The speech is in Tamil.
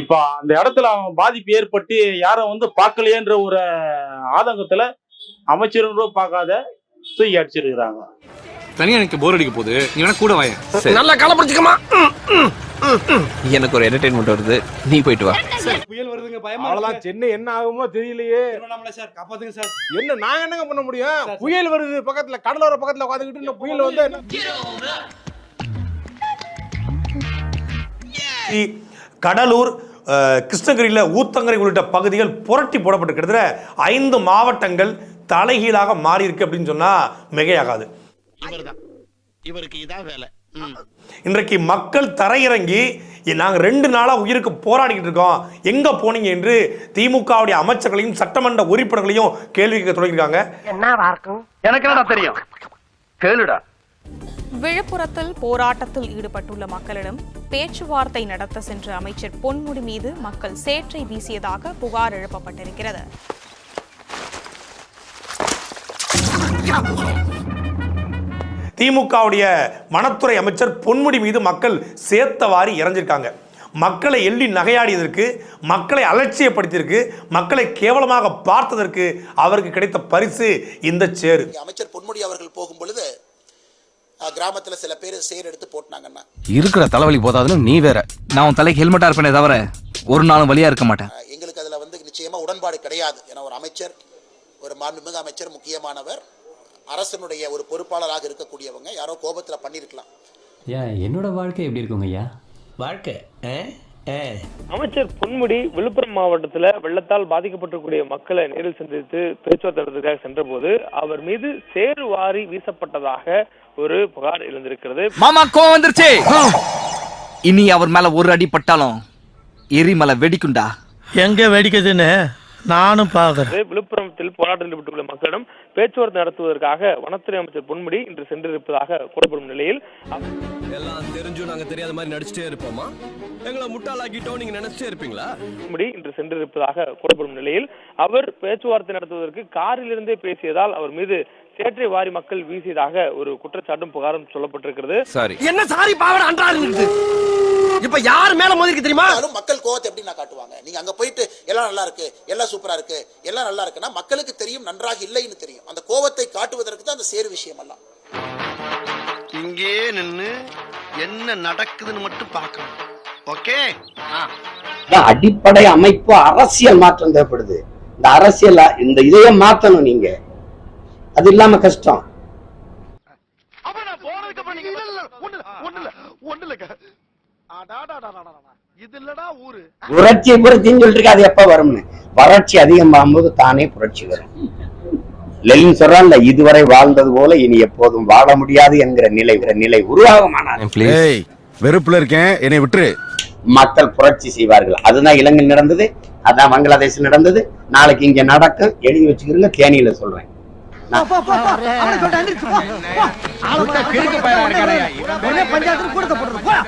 இப்ப அந்த இடத்துல அவன் பாதிப்பு ஏற்பட்டு யாரும் வந்து பார்க்கலையேன்ற ஒரு ஆதங்கத்துல அமைச்சரும் பார்க்காத தூக்கி அடிச்சிருக்கிறாங்க. தனியா எனக்கு போர் அடிக்க போகுது. நீ வேணா கூட வாயேன். நல்லா கலப்பிடிச்சுக்கமா எனக்கு ஒரு என்டர்டைன்மெண்ட் வருது. நீ போயிட்டு வா. புயல் வருதுங்க பயமா அவ்வளவுதான். சென்னை என்ன ஆகுமோ தெரியலையே. நம்மள சார் காப்பாத்துங்க சார். என்ன நாங்க என்னங்க பண்ண முடியும்? புயல் வருது பக்கத்துல கடலோர பக்கத்துல உட்காந்துக்கிட்டு இந்த புயல் வந்து கடலூர் அஹ், கிருஷ்ணகிரியில ஊத்தங்கரை உள்ளிட்ட பகுதிகள் புரட்டி போடப்பட்டு கிட்டத்தட்ட ஐந்து மாவட்டங்கள் தலைகீழாக மாறி இருக்கு அப்படின்னு சொன்னா மிகையாகாது. இவர்தான். இவருக்கு இதான் வேலை. இன்றைக்கு மக்கள் தரையிறங்கி "இ- நாங்க ரெண்டு நாளா உயிருக்கு போராடிக்கிட்டு இருக்கோம். எங்க போனீங்க என்று திமுகவுடைய அமைச்சர்களையும் சட்டமன்ற உறுப்பினர்களையும் கேள்வி கேட்க தொடங்கியிருக்காங்க. எனக்கு என்னடா தெரியும்? கேளுடா. விழுப்புரத்தில் போராட்டத்தில் ஈடுபட்டுள்ள மக்களிடம் பேச்சுவார்த்தை நடத்த சென்ற அமைச்சர் பொன்முடி மீது மக்கள் சேற்றை வீசியதாக புகார் எழுப்பப்பட்டிருக்கிறது. திமுகவுடைய வனத்துறை அமைச்சர் பொன்முடி மீது மக்கள் சேத்தவாரி இறஞ்சிருக்காங்க. மக்களை எள்ளி நகையாடியதற்கு மக்களை அலட்சியப்படுத்தியதற்கு மக்களை கேவலமாக பார்த்ததற்கு அவருக்கு கிடைத்த பரிசு இந்த சேரு. அமைச்சர் பொன்முடி அவர்கள் போகும் பொழுது கிராமத்துல சில பேர் சேர் எடுத்து போட்டாங்கன்னா இருக்கிற தலைவலி போதாதுன்னு நீ வேற. நான் உன் தலைக்கு ஹெல்மெட்டா இருப்பேனே தவிர ஒரு நாளும் வழியா இருக்க மாட்டேன். எங்களுக்கு அதுல வந்து நிச்சயமா உடன்பாடு கிடையாது. ஏன்னா ஒரு அமைச்சர் ஒரு மாண்புமிகு அமைச்சர் முக்கியமானவர் அரசனுடைய ஒரு பொறுப்பாளராக இருக்கக்கூடியவங்க யாரோ கோபத்துல பண்ணியிருக்கலாம் ஐயா என்னோட வாழ்க்கை எப்படி இருக்குங்க ஐயா? வாழ்க்கை அமைச்சர் பொன்முடி விழுப்புரம் மாவட்டத்துல வெள்ளத்தால் பாதிக்கப்பட்டிருக்கூடிய மக்களை நேரில் சந்தித்து பேச்சுவார்த்தை நடத்துவதற்காக சென்றபோது அவர் மீது சேறு வாரி வீசப்பட்டதாக ஒரு புகார் எழுந்திருக்கிறது. மாமா கோவம் வந்துருச்சு. இனி அவர் மேல ஒரு அடி பட்டாலும் எரிமலை வெடிக்குண்டா எங்க வெடிக்குதுன்னு? நானும் பாக்குறேன் இது விழுப்புரத்தில் போராட்டத்தில் ஈடுபட்டுள்ள மக்களிடம் பேச்சுவார்த்தை நடத்துவதற்காக வனத்துறை அமைச்சர் பொன்முடி இன்று சென்றிருப்பதாக கூறப்படும் நிலையில் எல்லாம் தெரிஞ்சும் நாங்க தெரியாத மாதிரி நடிச்சிட்டே இருப்போமா? எங்களை முட்டாளாக்கிட்டோம் நீங்க நினைச்சிட்டே இருப்பீங்களா? பொன்முடி இன்று சென்றிருப்பதாக கூறப்படும் நிலையில் அவர் பேச்சுவார்த்தை நடத்துவதற்கு காரிலிருந்தே பேசியதால் அவர் மீது சேற்றை வாரி மக்கள் வீசியதாக ஒரு குற்றச்சாட்டும் புகாரும் சொல்லப்பட்டிருக்கிறது. சாரி. என்ன சாரி பாவட அன்றாரு இப்ப யார் மேல மோதிருக்கு தெரியுமா? ஆனாலும் மக்கள் கோவத்தை எப்படி நான் காட்டுவாங்க? நீங்க அங்க போயிட்டு எல்லாம் நல்லா இருக்கு எல்லாம் சூப்பரா இருக்கு எல்லாம் நல்லா இருக்குன்னா மக்களுக்கு தெரியும் நன்றாக இல்லைன்னு தெரியும். அந்த கோவத்தை காட்டுவதற்கு தான் அந்த சேர் விஷயம் எல்லாம். இங்கே நின்னு என்ன நடக்குதுன்னு மட்டும் பார்க்கணும். ஓகே? அடிப்படை அமைப்பு அரசியல் மாற்றம் தேவைப்படுது. இந்த அரசியல் இந்த இதையே மாத்தணும் நீங்க. அது இல்லாம கஷ்டம். இது இல்லடா ஊரு புரட்சி புரட்சின்னு சொல்லிட்டு அது எப்ப வரும்னு? வறட்சி அதிகமாகும்போது தானே புரட்சி வரும். லெலின் சொல்றான்ல இதுவரை வாழ்ந்தது போல இனி எப்போதும் வாழ முடியாது என்கிற நிலை நிலை உருவாகுமானால். ப்ளீஸ் வெறுப்புல இருக்கேன் என்னை விட்டுரு. மக்கள் புரட்சி செய்வார்கள். அதுதான் இலங்கை நடந்தது அதான் பங்களாதேஷ் நடந்தது. நாளைக்கு இங்க நடக்கும். எழுதி வச்சுக்கிறீங்க தேனியில சொல்றேன். பஞ்சாயத்து போடுறது